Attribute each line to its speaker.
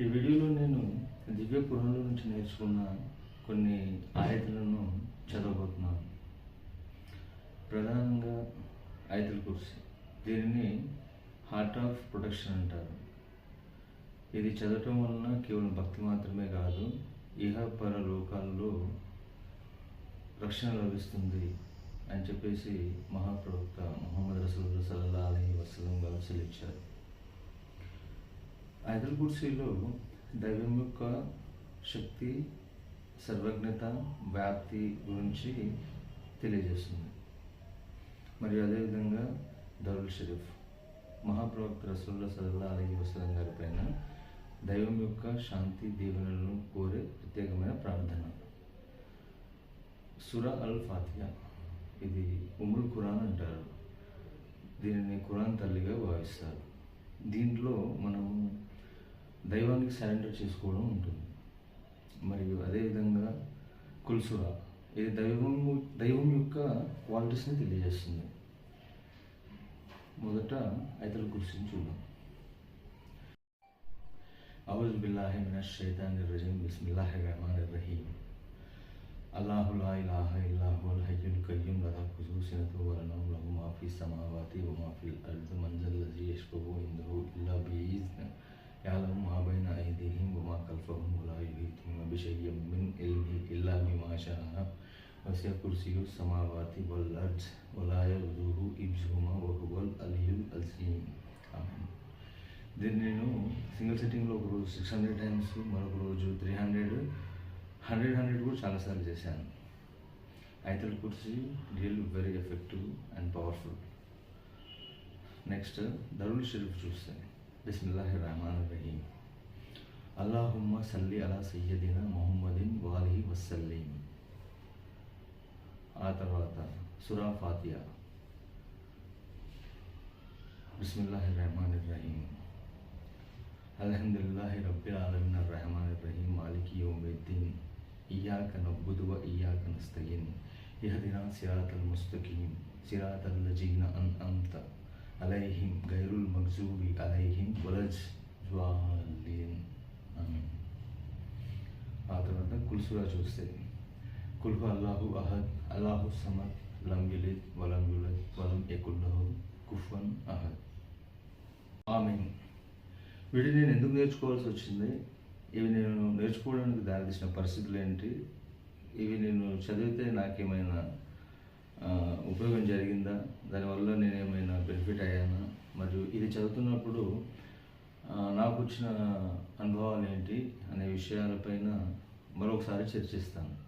Speaker 1: ఈ వీడియోలో నేను దివ్య పురాణం నుంచి నేర్చుకున్న కొన్ని ఆయతలను చదవబోతున్నాను. ప్రధానంగా ఆయతల కుర్సీ దీనిని హార్ట్ ఆఫ్ ప్రొటెక్షన్ అంటారు. ఇది చదవటం వలన కేవలం భక్తి మాత్రమే కాదు ఇహపర లోకాల్లో రక్షణ లభిస్తుంది అని చెప్పేసి మహాప్రవక్త మొహమ్మద్ రసూల్ సల్లా అలీ వసలం గారు సెలవిచ్చారు. ఐదల్ కుర్సీలో దైవం యొక్క శక్తి సర్వజ్ఞత వ్యాప్తి గురించి తెలియజేస్తుంది. మరియు అదేవిధంగా దరుల్ షరీఫ్ మహాప్రవక్త రసూల్లా సల్లల్లా అలీ వసలం గారి పైన దైవం యొక్క శాంతి దీవెనలను కోరే ప్రత్యేకమైన ప్రార్థన. సురా అల్ ఫాతియా ఇది ఉముల్ ఖురాన్ అంటారు. దీనిని ఖురాన్ తల్లిగా భావిస్తారు. దీంట్లో దైవానికి సరెండర్ చేసుకోవడం ఉంటుంది. మరియు అదేవిధంగా కుల్సురా ఇది దైవం దైవం యొక్క క్వాలిటీస్ని తెలియజేస్తుంది. మొదట ఇతర గురించి చూద్దాం. అవుజ్ బిల్లాహి మినష్ షైతాన్ రజీం బిస్మిల్లాహి రహమాన్ రహీం. అల్లాహు లా ఇలాహ ఇల్లాహు అల్ హయ్యుల్ కయ్యూమ్ లదా ఖుజూ సినతు వలనౌ లహు మా ఫీ సమావాతి వ మా ఫిల్ మంజల్ లజీ యష్ఫు विषयं मिन् इल्मि इल्ला मिमाशाः वस्य कुर्सियु समावाति वल् अर्ज् वलाय रुदुहु इब्जुमा वहुवल अलियुल अजीम ఆమెన్ దీన్ని నేను సింగిల్ సెట్టింగ్లో ఒకరోజు సిక్స్ హండ్రెడ్ టైమ్స్ మరొక రోజు త్రీ హండ్రెడ్ హండ్రెడ్ హండ్రెడ్ కూడా చాలాసార్లు చేశాను ఐతల్ కుర్సీ real very effective and powerful next దరుల్ షరీఫ్ చూస్తే బిస్మిల్లాహి రహమాన్ రహీం అల్లాహుమ్మ సల్లి అలా సయ్యదిన మొహమ్మదిన్ వాలిహి వసల్లీం ఆ తర్వాత సురా ఫాతియా బిస్మిల్లాహి రహమాన్ రహీం అల్హమ్దుల్లాహి రబ్బిల్ ఆలమిన్ అర్రహమాన్ రహీం మాలికి యోమిద్దీన్ ఇయ్యాక నబ్బుదు వ ఇయ్యాక నస్తయిన్ ఇహదినా సిరాతల్ ముస్తకీం సిరాతల్ లజీన అన్ అంత అలైహిం గైరుల్ మగ్జూబి అలైహిం తర్వాత కుల్సురా చూస్తే కుల్హు అల్లాహు అహద్ అల్లాహు సమద్ లం యలిద్ వలం యులద్ వలం యకుల్లహు కుఫన్ అహద్. ఆమీన్. వీటిని నేను ఎందుకు నేర్చుకోవాల్సి వచ్చింది? ఇవి నేను నేర్చుకోవడానికి దారితీసిన పరిస్థితులు ఏంటి? ఇవి నేను చదివితే నాకేమైనా ఉపయోగం జరిగిందా? దానివల్ల నేను ఏమైనా బెనిఫిట్ అయ్యానా? మరియు ఇది చదువుతున్నప్పుడు నాకు వచ్చిన అనుభవాలు ఏంటి? అనే విషయాలపైన మరొకసారి చర్చిస్తాను.